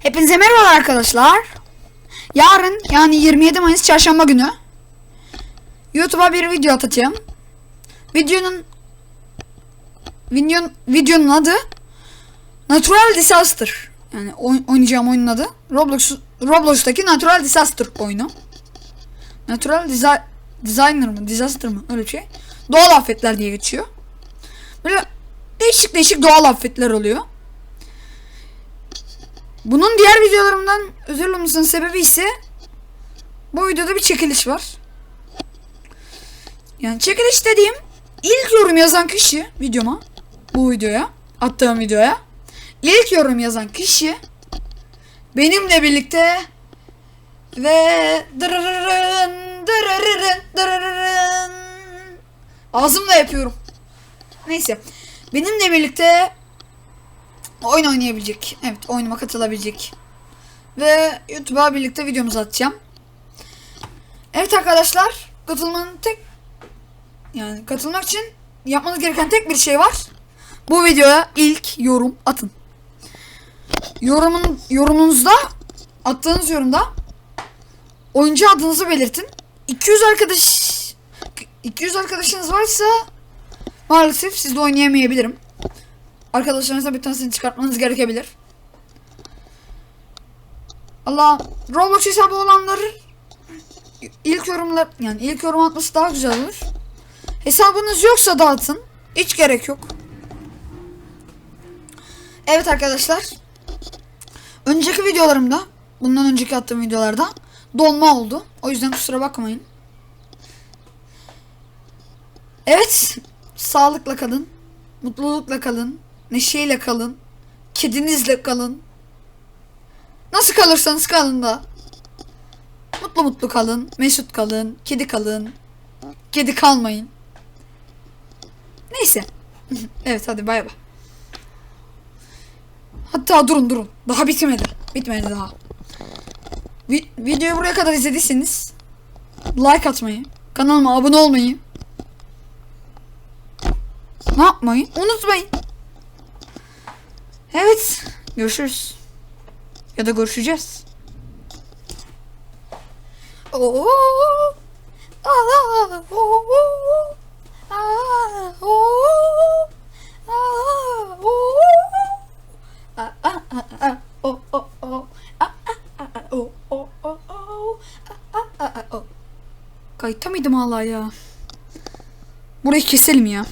Hepinize merhaba arkadaşlar. Yarın yani 27 Mayıs çarşamba günü YouTube'a bir video atacağım. Videonun videonun, videonun adı Natural Disaster. Yani oy- oynayacağım oyunun adı Roblox Roblox'taki Natural Disaster oyunu. Natural Disa- Designer mı? Disaster mı? Öyle bir şey. Doğal afetler diye geçiyor. Böyle değişik değişik doğal afetler oluyor. Bunun diğer videolarımdan özür olmasının sebebi ise bu videoda bir çekiliş var. Yani çekiliş dediğim ilk yorum yazan kişi videoma bu videoya attığım videoya ilk yorum yazan kişi benimle birlikte ve dırırırın dırırırın dırırırın ağzımla yapıyorum. Neyse. Benimle birlikte oyun oynayabilecek. Evet oyunuma katılabilecek. Ve YouTube'a birlikte videomuzu atacağım. Evet arkadaşlar katılmanın tek yani katılmak için yapmanız gereken tek bir şey var. Bu videoya ilk yorum atın. Yorumun yorumunuzda attığınız yorumda oyuncu adınızı belirtin. 200 arkadaş 200 arkadaşınız varsa maalesef sizle oynayamayabilirim. Arkadaşlarınızla bir tanesini çıkartmanız gerekebilir. Allah Roblox hesabı olanları ilk yorumlar yani ilk yorum atması daha güzel olur. Hesabınız yoksa dağıtın. Hiç gerek yok. Evet arkadaşlar. Önceki videolarımda bundan önceki attığım videolarda donma oldu. O yüzden kusura bakmayın. Evet. Sağlıkla kalın. Mutlulukla kalın. Neşeyle kalın. Kedinizle kalın. Nasıl kalırsanız kalın da. Mutlu mutlu kalın. Mesut kalın. Kedi kalın. Kedi kalmayın. Neyse. evet hadi bay bay. Hatta durun durun. Daha bitmedi. Bitmedi daha. Vi- videoyu buraya kadar izlediyseniz like atmayı, kanalıma abone olmayı, ne yapmayı unutmayın. Evet. Görüşürüz. Ya da görüşeceğiz. Oo. Aa, oo. Aa, oo. Aa, oo. Aa, aa, aa. O, o, o. Aa, aa, o, o, o, o. Aa, aa, o. Kayıtta mıydım hala ya? Burayı keselim ya.